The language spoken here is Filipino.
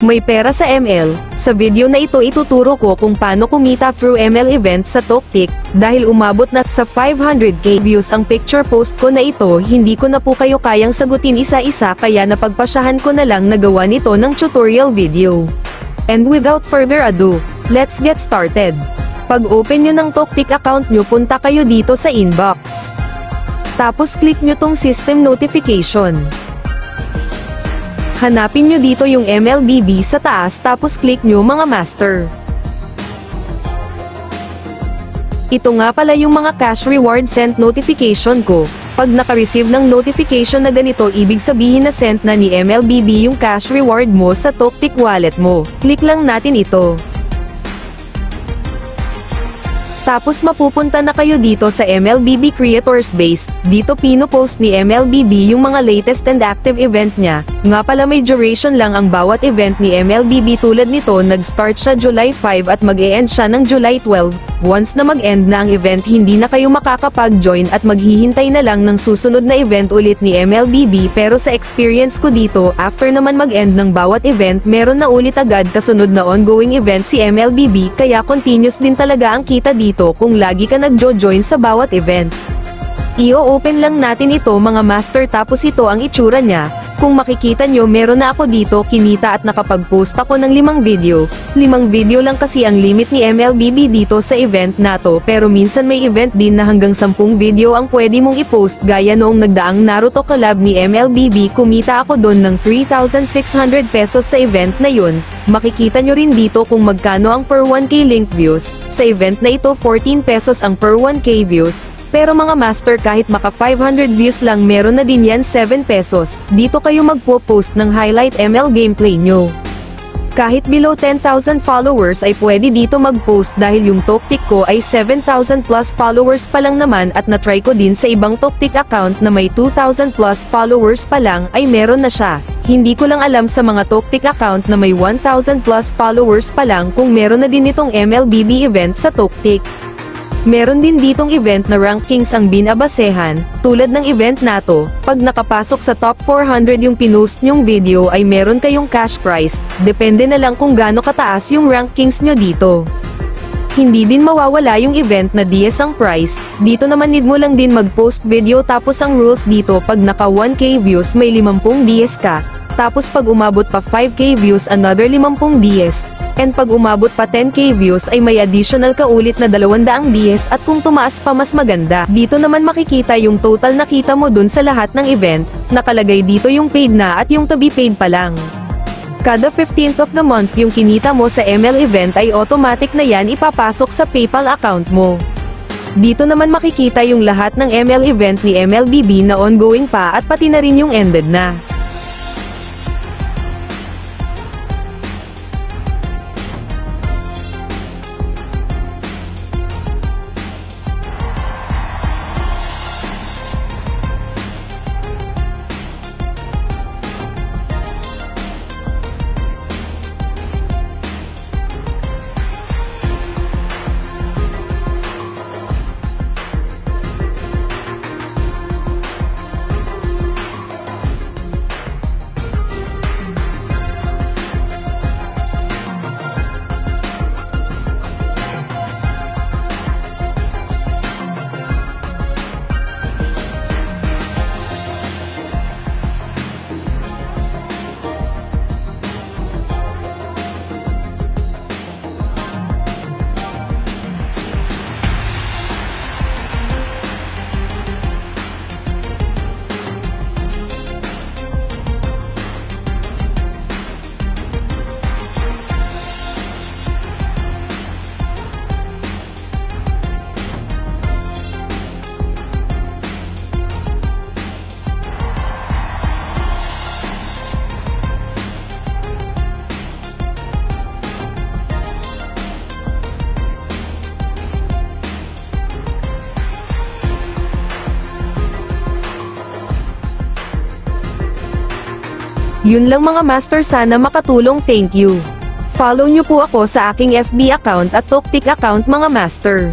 May pera sa ML. Sa video na ito ituturo ko kung paano kumita through ML event sa Toktik. Dahil umabot na sa 500k views ang picture post ko na ito, hindi ko na po kayo kayang sagutin isa-isa kaya napagpasyahan ko na lang nagawa nito ng tutorial video. And without further ado, let's get started. Pag open nyo ng Toktik account nyo punta kayo dito sa inbox. Tapos click nyo tong system notification. Hanapin nyo dito yung MLBB sa taas tapos click nyo mga master. Ito nga pala yung mga cash reward sent notification ko. Pag naka-receive ng notification na ganito ibig sabihin na sent na ni MLBB yung cash reward mo sa Toktik wallet mo. Click lang natin ito. Tapos mapupunta na kayo dito sa MLBB Creators Base, dito pinopost ni MLBB yung mga latest and active event niya, nga pala may duration lang ang bawat event ni MLBB tulad nito nag-start siya July 5 at mag-e-end siya ng July 12, once na mag-end na ang event hindi na kayo makakapag-join at maghihintay na lang ng susunod na event ulit ni MLBB pero sa experience ko dito, after naman mag-end ng bawat event meron na ulit agad kasunod na ongoing event si MLBB kaya continuous din talaga ang kita dito kung lagi ka nagjo-join sa bawat event. I-open lang natin ito mga master tapos ito ang itsura niya. Kung makikita nyo meron na ako dito kinita at nakapag-post ako ng limang video. Limang video lang kasi ang limit ni MLBB dito sa event na to pero minsan may event din na hanggang 10 video ang pwede mong i-post gaya noong nagdaang Naruto collab ni MLBB kumita ako doon ng 3,600 pesos sa event na yun. Makikita nyo rin dito kung magkano ang per 1k link views. Sa event na ito 14 pesos ang per 1k views. Pero mga master kahit maka 500 views lang meron na din yan 7 pesos, dito kayo magpo-post ng highlight ML gameplay nyo. Kahit below 10,000 followers ay pwede dito mag-post dahil yung Toktik ko ay 7,000 plus followers pa lang naman at na-try ko din sa ibang Toktik account na may 2,000 plus followers pa lang ay meron na siya. Hindi ko lang alam sa mga Toktik account na may 1,000 plus followers pa lang kung meron na din itong MLBB event sa Toktik. Meron din ditong event na rankings ang binabasehan, tulad ng event nato, pag nakapasok sa top 400 yung pinost nyong video ay meron kayong cash prize, depende na lang kung gaano kataas yung rankings nyo dito. Hindi din mawawala yung event na DS ang price, dito naman need mo lang din mag-post video tapos ang rules dito pag naka 1k views may 50 DS ka, tapos pag umabot pa 5k views another 50 DS, and pag umabot pa 10k views ay may additional ka ulit na 200 DS at kung tumaas pa mas maganda. Dito naman makikita yung total nakita mo dun sa lahat ng event, nakalagay dito yung paid na at yung to be paid pa lang. Kada 15th of the month yung kinita mo sa ML event ay automatic na yan ipapasok sa PayPal account mo. Dito naman makikita yung lahat ng ML event ni MLBB na ongoing pa at pati na rin yung ended na. Yun lang mga master sana makatulong thank you. Follow nyo po ako sa aking FB account at Toktik account mga master.